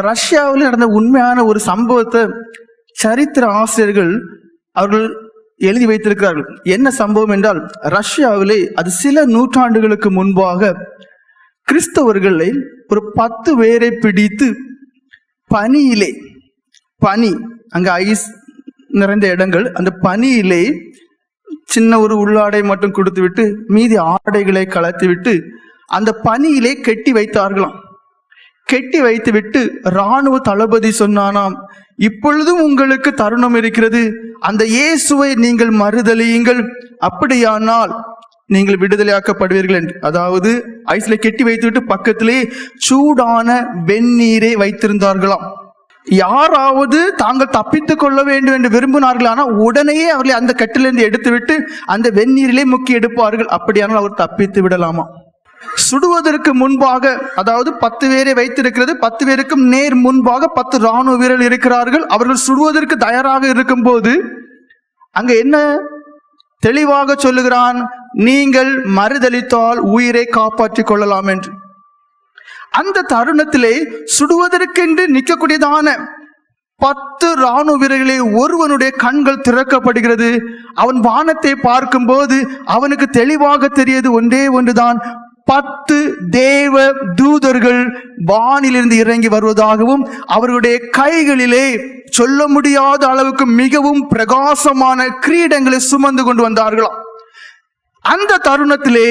ரஷ்யாவில் நடந்த உண்மையான ஒரு சம்பவத்தை சரித்திர ஆசிரியர்கள் அவர்கள் எழுதி வைத்திருக்கிறார்கள். என்ன சம்பவம் என்றால் ரஷ்யாவிலே அது சில நூற்றாண்டுகளுக்கு முன்பாக கிறிஸ்தவர்களை ஒரு பத்து பேரை பிடித்து பனியிலே பனி அங்க ஐஸ் நிறைந்த இடங்கள் அந்த பனியிலே சின்ன ஒரு உள்ளாடை மட்டும் கொடுத்து விட்டு மீதி ஆடைகளை கலத்தி விட்டு அந்த பனியிலே கெட்டி வைத்தார்களாம். கெட்டி வைத்துவிட்டு ராணுவ தளபதி சொன்னானாம் இப்பொழுதும் உங்களுக்கு தருணம் இருக்கிறது. அந்த இயேசுவை நீங்கள் மறுதலியுங்கள். அப்படியானால் நீங்கள் விடுதலையாக்கப்படுவீர்கள் என்று. அதாவது ஐஸ்ல கெட்டி வைத்துவிட்டு பக்கத்திலே சூடான வெந்நீரை வைத்திருந்தார்களாம். யாராவது தாங்கள் தப்பித்துக் கொள்ள வேண்டும் என்று விரும்பினார்கள் ஆனால் உடனேயே அவர்களை அந்த கட்டிலிருந்து எடுத்துவிட்டு அந்த வெந்நீரிலே முக்கி எடுப்பார்கள். அப்படியானால் அவர் தப்பித்து விடலாமா? சுடுவதற்கு முன்பாக அதாவது பத்து பேரை வைத்திருக்கிறது பத்து பேருக்கும் நேர் முன்பாக பத்து ராணுவ வீரர்கள் இருக்கிறார்கள். அவர்கள் சுடுவதற்கு தயாராக இருக்கும் போது அங்க என்ன தெளிவாக சொல்லுகிறான்? நீங்கள் மறுதளித்தால் உயிரை காப்பாற்றிக் கொள்ளலாம் என்று. அந்த தருணத்திலே சுடுவதற்கென்று நிற்கக்கூடியதான பத்து ராணுவ வீரர்களே ஒருவனுடைய கண்கள் திறக்கப்படுகிறது. அவன் வானத்தை பார்க்கும்போது அவனுக்கு தெளிவாக தெரியாது ஒன்றே ஒன்றுதான். பத்து தேவ தூதர்கள் வானிலிருந்து இறங்கி வருவதாகவும் அவர்களுடைய கைகளிலே சொல்ல முடியாத அளவுக்கு மிகவும் பிரகாசமான கிரீடங்களை சுமந்து கொண்டு வந்தார்களாம் அந்த தருணத்திலே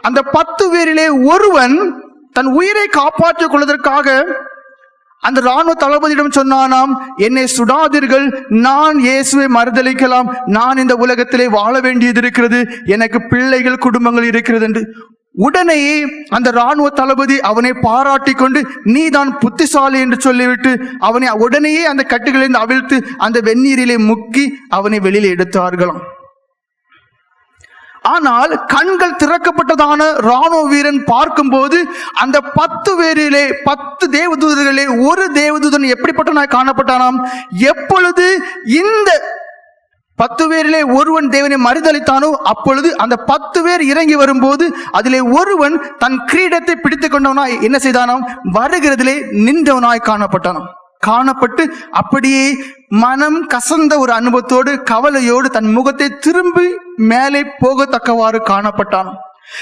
அந்த பத்து பேரிலே ஒருவன் தன் உயிரை காப்பாற்றிக் கொள்வதற்காக அந்த ராணுவ தளபதியிடம் சொன்னானாம் என்னை சுடாதீர்கள் நான் இயேசுவை மறுதளிக்கலாம் நான் இந்த உலகத்திலே வாழ வேண்டியது இருக்கிறது எனக்கு பிள்ளைகள் குடும்பங்கள் இருக்கிறது என்று. உடனே அந்த ராணுவ தளபதி அவனை பாராட்டி கொண்டு நீதான் புத்திசாலி என்று சொல்லிவிட்டு அவனை உடனேயே அந்த கட்டுகளிலிருந்து அவிழ்த்து அந்த வெந்நீரிலே முக்கி அவனை வெளியில் எடுத்தார்களாம். ஆனால் கண்கள் திறக்கப்பட்டதான ராணுவ வீரன் பார்க்கும்போது அந்த பத்து பேரிலே பத்து தேவதூதர்களே ஒரு தேவதூதன் எப்படிப்பட்டவனாய் காணப்பட்டானாம்? எப்பொழுது இந்த பத்து பேரிலே ஒருவன் தேவனை மறுதளித்தானோ அப்பொழுது அந்த பத்து பேர் இறங்கி வரும்போது அதிலே ஒருவன் தன் கிரீடத்தை பிடித்துக் கொண்டவனாய் என்ன செய்தானாம்? வருகிறதிலே நின்றவனாய் காணப்பட்டானாம். காணப்பட்டு அப்படியே மனம் கசந்த ஒரு அனுபவத்தோடு கவலையோடு தன் முகத்தை திரும்பி மேலே போகத்தக்கவாறு காணப்பட்டான்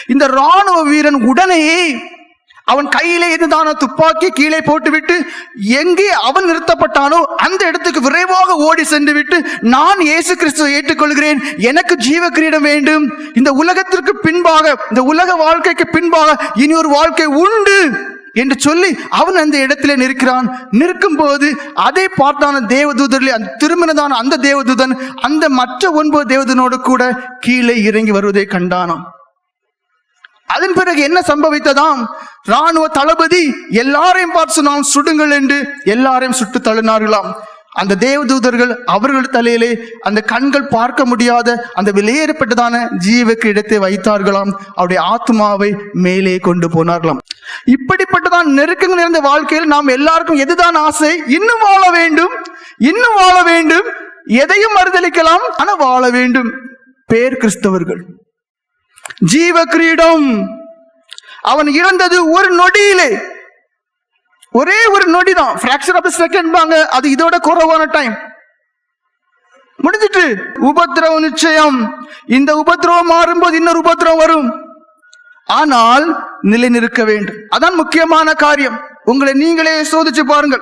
இந்த ராணுவ வீரன் உடனேயே அவன் கையிலே இருந்ததான துப்பாக்கி கீழே போட்டுவிட்டு எங்கே அவன் நிறுத்தப்பட்டானோ அந்த இடத்துக்கு விரைவாக ஓடி சென்று விட்டு நான் இயேசு கிறிஸ்துவை ஏற்றுக்கொள்கிறேன். எனக்கு ஜீவ கிரீடம் வேண்டும். இந்த உலகத்திற்கு பின்பாக இந்த உலக வாழ்க்கைக்கு பின்பாக இனி ஒரு வாழ்க்கை உண்டு என்று சொல்லி அவன் அந்த இடத்திலே நிற்கிறான். நிற்கும் போது அதை பார்த்தான தேவதூதர்களே அந்த திருமணதான அந்த தேவதூதன் அந்த மற்ற ஒன்பது தேவதனோடு கூட கீழே இறங்கி வருவதை கண்டானான். அதன் பிறகு என்ன சம்பவித்ததாம்? ராணுவ தளபதி எல்லாரையும் பார்த்து சொன்னான் சுடுங்கள் என்று எல்லாரையும் சுட்டு தள்ளினார்களாம். அந்த தேவதூதர்கள் அவர்கள் தலையிலே அந்த கண்கள் பார்க்க முடியாத அந்த வெளியேறப்பட்டதான ஜீவ கிடத்தை வைத்தார்களாம். அவருடைய ஆத்மாவை மேலே கொண்டு போனார்களாம். இப்படிப்பட்டதான் நெருக்கங்கள் நிறைந்த வாழ்க்கையில் நாம் எல்லாருக்கும் எதுதான் ஆசை? இன்னும் வாழ வேண்டும். இன்னும் வாழ வேண்டும். எதையும் மறுதளிக்கலாம் ஆனால் வாழ வேண்டும். பேர் கிறிஸ்தவர்கள். ஜீவ கிரீடம் அவன் இறந்தது ஒரு நொடியிலே. ஒரே ஒரு நொடி தான் ஃபிராக்சர் ஆஃப் செகண்ட் வாங்க அது இதோட குறைவான டைம் முடிஞ்சிட்டு. உபத்திரவம் நிச்சயம். இந்த உபத்திரவம் மாறும்போது இன்னொரு உபத்திரவம் வரும். ஆனால் நிலை நிற்க வேண்டும். அதான் முக்கியமான காரியம். உங்களை நீங்களே சோதிச்சு பாருங்கள்.